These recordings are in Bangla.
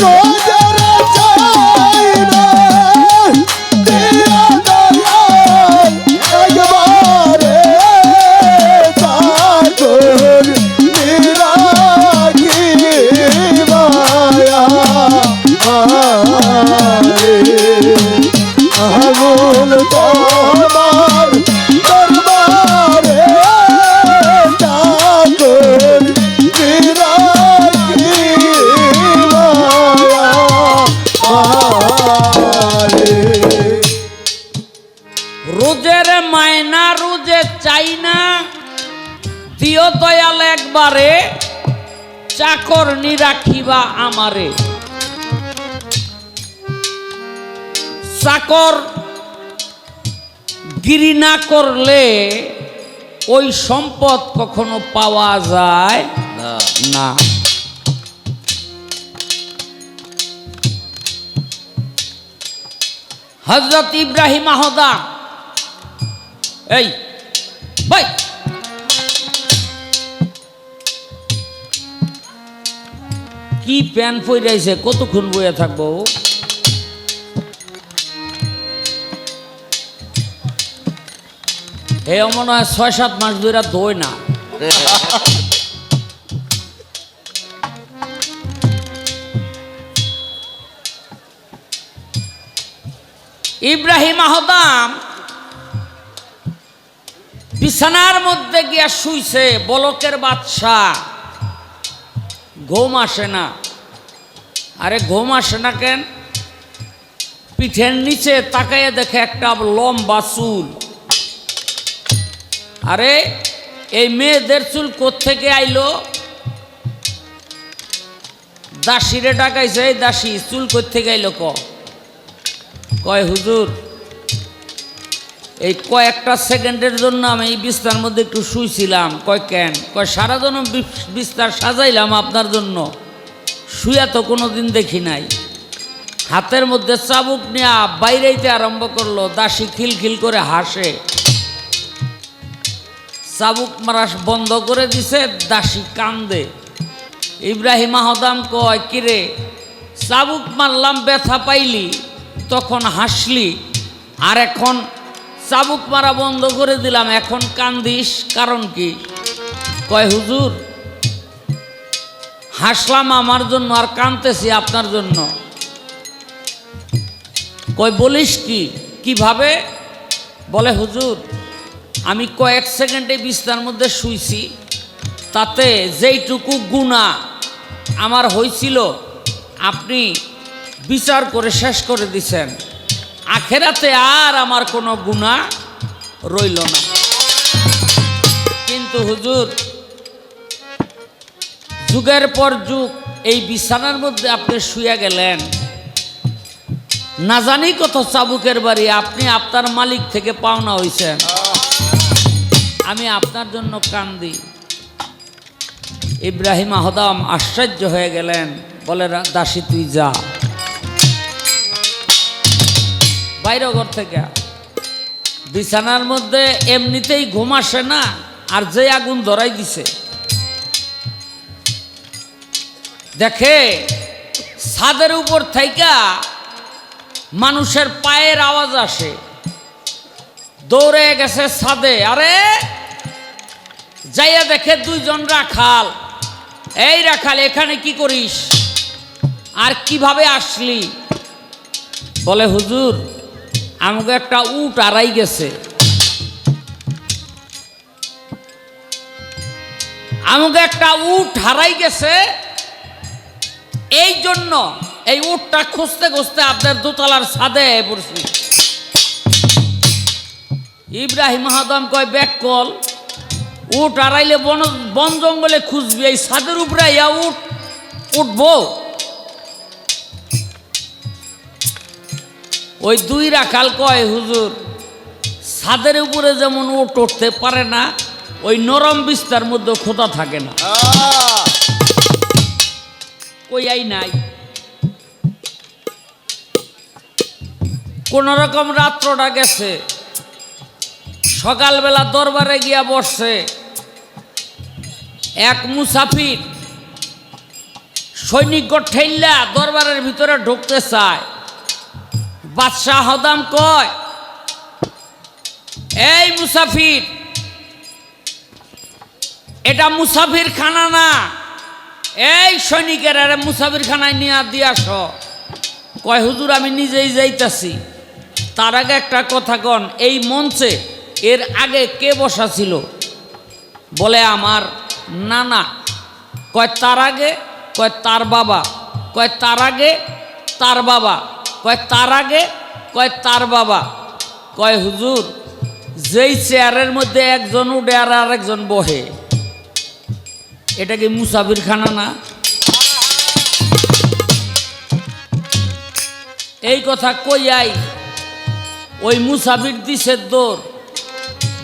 no দিও দয়াল একবারে, চাকর নিরাখিবা আমারে। চাকর গিরি না করলে ওই সম্পদ কখনো পাওয়া যায় না। হজরত ইব্রাহিম আহদা এই, ভাই কি প্যান ফইরাইছে কতক্ষণ বইয়া থাকব? এ মনে হয় ছয় সাত মাস ধরে দই না। ইব্রাহিম আহদাম বিছানার মধ্যে গিয়া শুইছে বলকের বাদশাহ। ঘুম আসে না। আরে ঘুম আসে না কেন? পিঠের নিচে তাকাইয়ে দেখে একটা লম্বা চুল। আরে, এই মেয়েদের চুল কোত্থেকে আইলো? দাসিরে ডাকাইছে, এই দাসী, চুল কোত্থেকে আইলো কয়, হুজুর এই কয়েকটা সেকেন্ডের জন্য আমি এই বিস্তার মধ্যে একটু শুইছিলাম। কয় কেন? কয় সারা জন বিস্তার সাজাইলাম আপনার জন্য। শুয়া তো কোনো দিন দেখি নাই। হাতের মধ্যে চাবুক নিয়ে বাইরেইতে আরম্ভ করল, দাসী খিলখিল করে হাসে। চাবুক মারা বন্ধ করে দিছে, দাসী কান্দে। ইব্রাহিম আহদাম কয়, কিরে, চাবুক মারলাম, ব্যথা পাইলি, তখন হাসলি, আর এখন চাবুক মারা বন্ধ করে দিলাম, এখন কান্দিস, কারণ কি? কয়, হুজুর, হাসলাম আমার জন্য আর কানতেছি আপনার জন্য। কয়, বলিস কি? কীভাবে? বলে, হুজুর, আমি কয়েক সেকেন্ডে বিস্তার মধ্যে শুইছি, তাতে যেইটুকু গুণা আমার হয়েছিল আপনি বিচার করে শেষ করে দিছেন। আখেরাতে আর আমার কোনো গুণা রইল না। কিন্তু হুজুর, যুগের পর যুগ এই বিছানার মধ্যে আপনি শুয়ে গেলেন। না জানি কত চাবুকের বাড়ি, আপনি আপনার মালিক থেকে পাওনা হইছেন। আমি আপনার জন্য কান্দি। ইব্রাহিম আহদাম আশ্চর্য হয়ে গেলেন, বলে, "রা- দাসী, তুই যা। বাইরে ঘর থেকে। বিছানার মধ্যে এমনিতেই ঘুম আসে না, আর যে আগুন ধরাই দিছে। দেখে ছাদের উপর থাইকা মানুষের পায়ের আওয়াজ আসে। দৌড়ে গেছে ছাদে, আরে যাইয়া দেখে দুইজন রাখাল। এই রাখাল, এখানে কি করিস? আর কীভাবে আসলি? বলে, হুজুর আমাকে একটা উট আড়াই গেছে। আমাকে একটা উট হারাই গেছে। এই জন্য এই উটটা খুঁজতে খুঁজতে আপনার দোতলার ছাদে পড়ছি। ইব্রাহিম হাদাম কয় ব্যাক কল উট আড়াইলে বন বন জঙ্গলে খুঁজবি। এই ছাদের উপরে ইয়া উট, উঠবো। ওই দুই রাখাল কয় হুজুর ছাদের উপরে যেমন ও উঠতে পারে না ওই নরম বিস্তার মধ্যে খোদা থাকে না। ওই আই নাই। কোন রকম রাত্রটা গেছে। সকালবেলা দরবারে গিয়া বসছে। এক মুসাফির সৈনিক ঠেল্লা দরবারের ভিতরে ঢুকতে চায়। বাদশাহ হদাম কয়, এই মুসাফির, এটা মুসাফির খানা না। এই সৈনিকের আরে মুসাফির খানায় নিয়ে দিয়ে আস। কয়, হুজুর, আমি নিজেই যাইতাছি। তার আগে একটা কথা কন, এই মঞ্চে এর আগে কে বসা ছিল? বলে, আমার নানা। কয়, তার আগে? কয়, তার বাবা। কয়, তার আগে তার বাবা। কয় তার আগে, কয় তার বাবা, কয় হুজুর, যেই চেয়ারের মধ্যে একজন উঠে আর আরেকজন বহে। এটা কি মুসাফির খানা না? এই কথা কইয়াই ওই মুসাফির দিছে দৌড়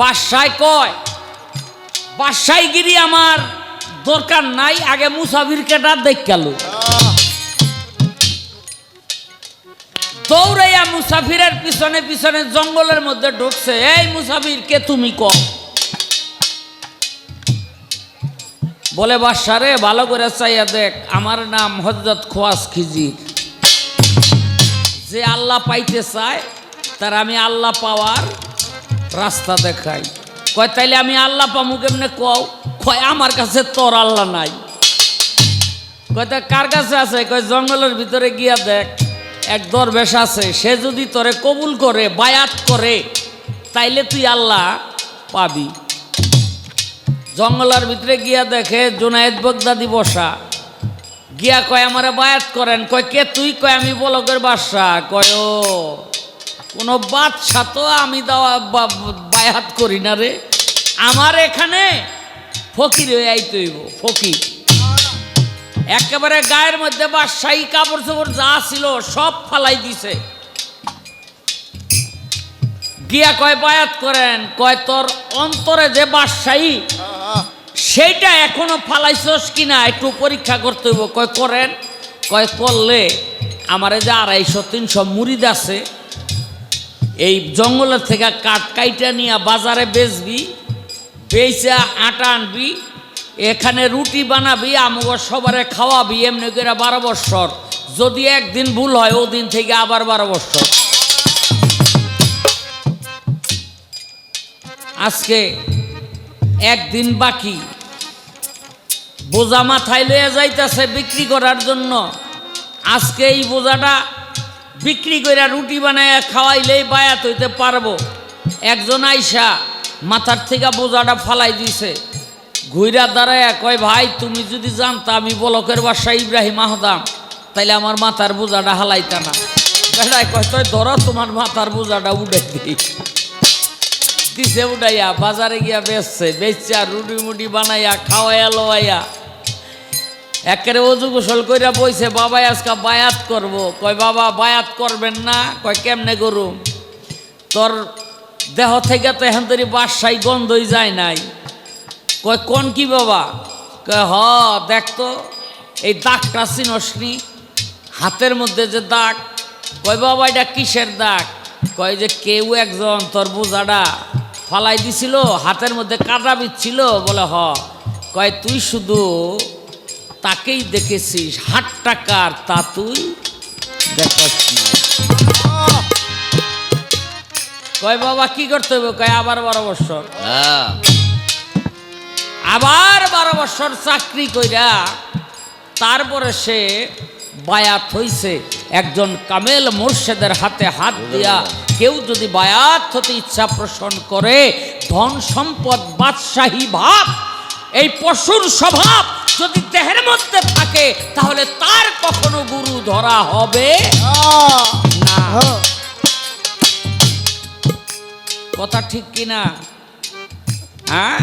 বাসায় কয়, বাসায় গিরি আমার দরকার নাই, আগে মুসাফির কেটা দেখাল দৌড়াইয়া মুসাফিরের পিছনে পিছনে জঙ্গলের মধ্যে ঢুকছে। এই মুসাফির, কে তুমি ক বলে বাসারে ভালো করে চাইয়া দেখ, আমার নাম হজরত খোয়াস খিজির যে আল্লাহ পাইতে চায়, তার আমি আল্লাহ পাওয়ার রাস্তা দেখাই। কয়, তাইলে আমি আল্লাহ পামু কেমনে কও? কয়, আমার কাছে তোর আল্লাহ নাই। কয়, তা কার কাছে আছে? কয়, জঙ্গলের ভিতরে গিয়া দেখ। এক দরবেশ আছে, সে যদি তোরে কবুল করে, বায়াত করে, তাইলে তুই আল্লাহ পাবি। জঙ্গলের ভিতরে গিয়া দেখে জোনায়েদ বগদাদি বসা গিয়া কয়, আমারে বায়াত করেন। কয়, কে তুই? কয়, আমি বলকের বাদশা কয়, ও, কোনো বাদশা তো আমি দেওয়া বায়াত করি না রে। আমার এখানে ফকির হয়ে আইতে হইব, ফকির। একেবারে গায়ের মধ্যে বাদশাহী কাপড় চোপড় যা ছিল সব ফালাই দিছে। গিয়া কয়, বায়াত করেন। কয়, তোর অন্তরে যে বাদশাহী, সেইটা এখনও ফালাইছস কিনা একটু পরীক্ষা করতে হইব। কয়, করেন। কয়, করলে আমারে যে আড়াইশো, তিনশো মুড়িদ আছে, এই জঙ্গলের থেকে কাঠ কাইটা নিয়ে বাজারে বেচবি বেচা আটা আনবি এখানে রুটি বানাবি, আমগো সবারে খাওয়াবি, এমনি করে বারো বৎসর। যদি একদিন ভুল হয়, ওদিন থেকে আবার বারো বৎসর। আজকে একদিন বাকি। বোঝা মাথায় লয়ে যাইতেছে বিক্রি করার জন্য। আজকে এই বোঝাটা বিক্রি করে রুটি বানায় খাওয়াইলেই বায়াত হইতে পারব। একজন আইসা মাথার থেকে বোঝাটা ফালাই দিছে। ঘুইরা দাঁড়ায় কয়, ভাই, তুমি যদি জানতা আমি বলকের বাসা ইব্রাহিম আহদাম, তাইলে আমার মাথার বোঝাটা হালাইতা না। বেড়ায় কয় তয় ধরো, তোমার মাথার বোঝাটা উঠে দিই। দিছে উঠাইয়া বাজারে গিয়া বেচছে বেচা রুটি মুটি বানাইয়া, খাওয়াইয়া লোয়াইয়া একেবারে অজু গোসল কইরা বইছে, বাবাই, আজকে বায়াত করব। কয়, বাবা, বায়াত করবেন না? কয়, কেমনে করুম? তোর দেহ থেকে তো এখন তরি বাসাই গন্ধই যায় নাই। কয়, কোন কি বাবা? কয়, হ, দেখ তো, এই দাগটা চিনসনি। হাতের মধ্যে যে দাগ, কয়, বাবা, এটা কিসের দাগ? কয়, যে কেউ একজন, তোর বোঝাটা ফালাই দিছিল, হাতের মধ্যে কাটা বিচ্ছিল। বলে, হ। কয়, তুই শুধু তাকেই দেখেছিস হাট টাকার তা তুই দেখস কয়, বাবা, কি করতে হবে? কয়, আবার বারো বছর আবার বারো বছর চাকরি কইরা তারপরে সে বায়াত হইছে। একজন কামেল মোর্শেদের হাতে হাত দিয়া কেউ যদি বায়াত হতে ইচ্ছা পোষণ করে, ধন সম্পদ, বাদশাহী ভাব, এই পশুর স্বভাব যদি দেহের মধ্যে থাকে, তাহলে তার কখনো গুরু ধরা হবে না। কথা ঠিক কিনা? হ্যাঁ?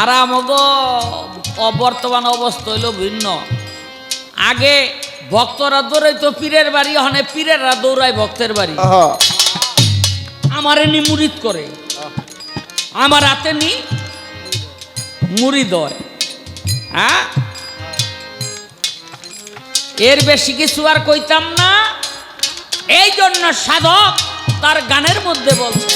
আর অবর্তমান বর্তমান অবস্থা হইল ভিন্ন। আগে ভক্তরা দৌড়াই তো পীরের বাড়ি হনে পীরেরা দৌড়ায় ভক্তের বাড়ি। আমার নি মুড়িদ করে। আমার হাতে নি মুড়িদ হয়। হ্যাঁ? এর বেশি কিছু আর কইতাম না। এই জন্য সাধক তার গানের মধ্যে বলছে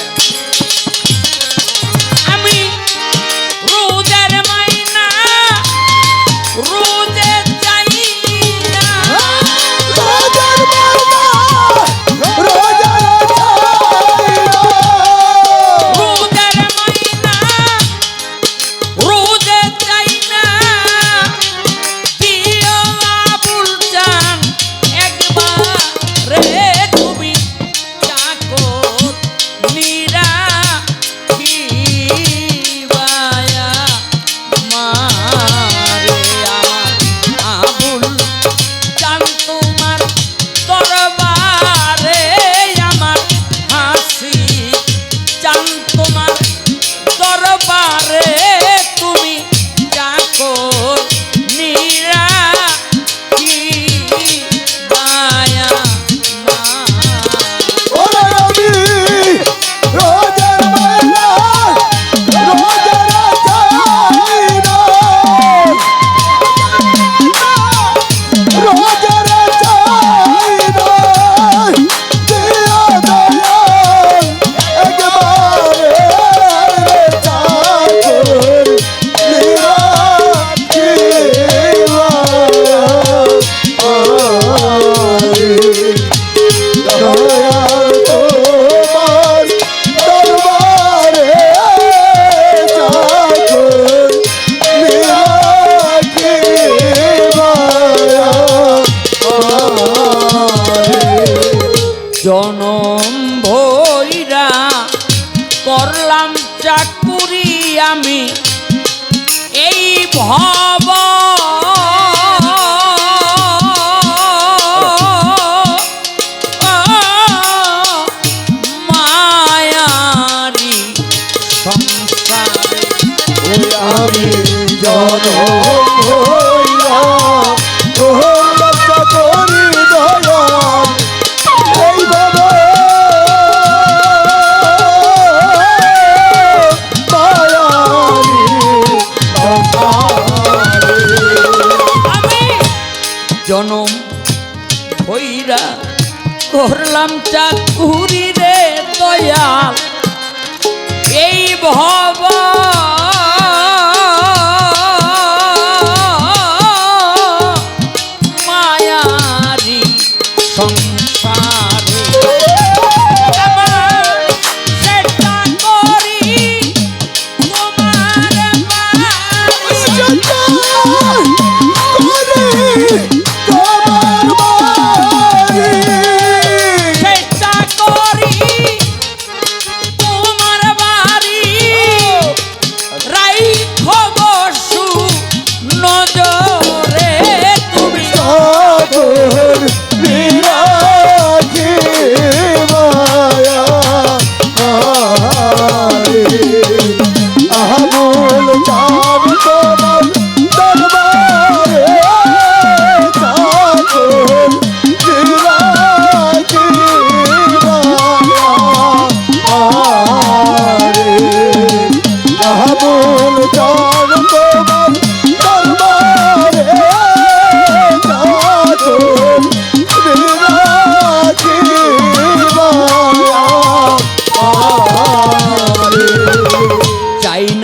哇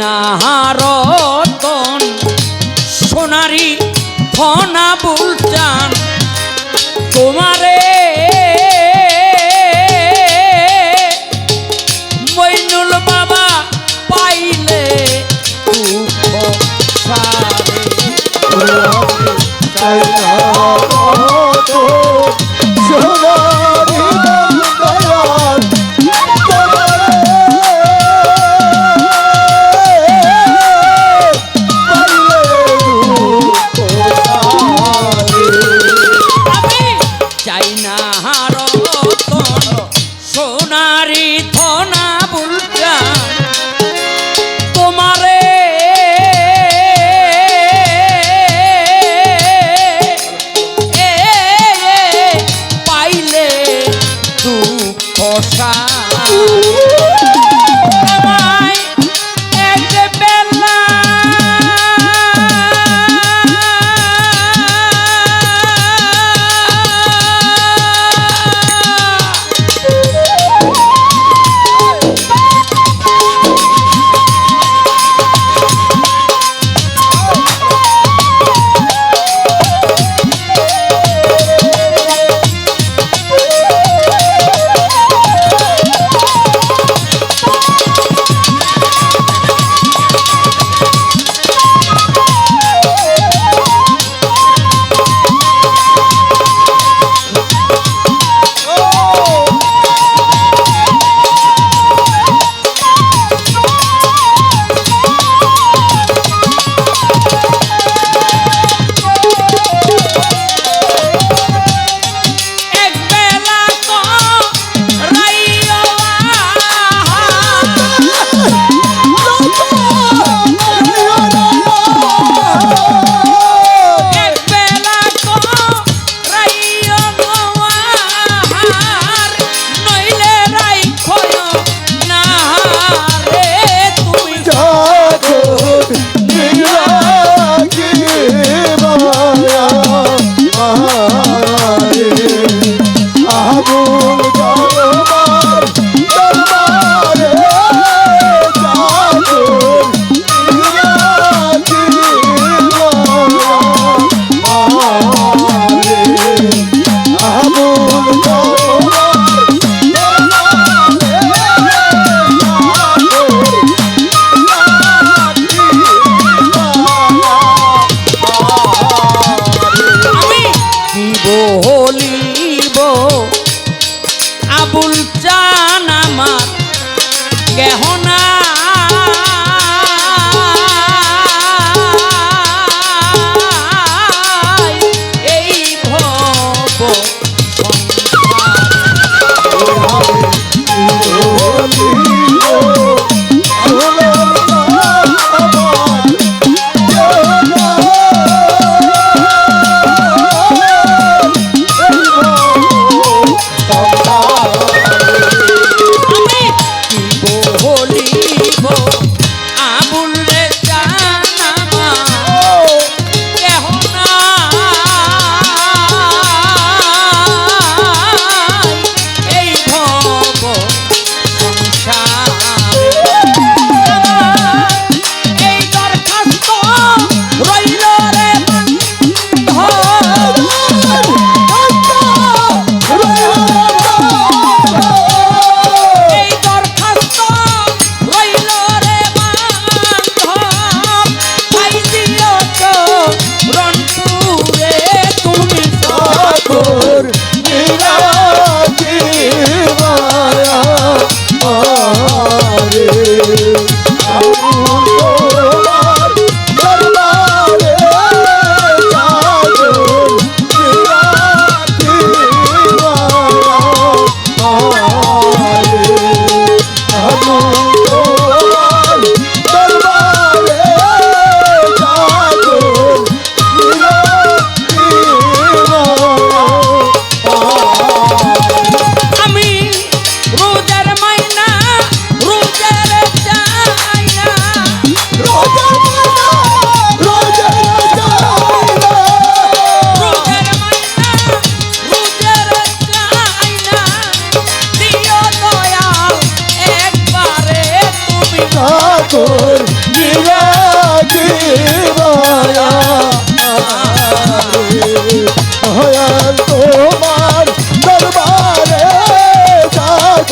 না হার Tainá.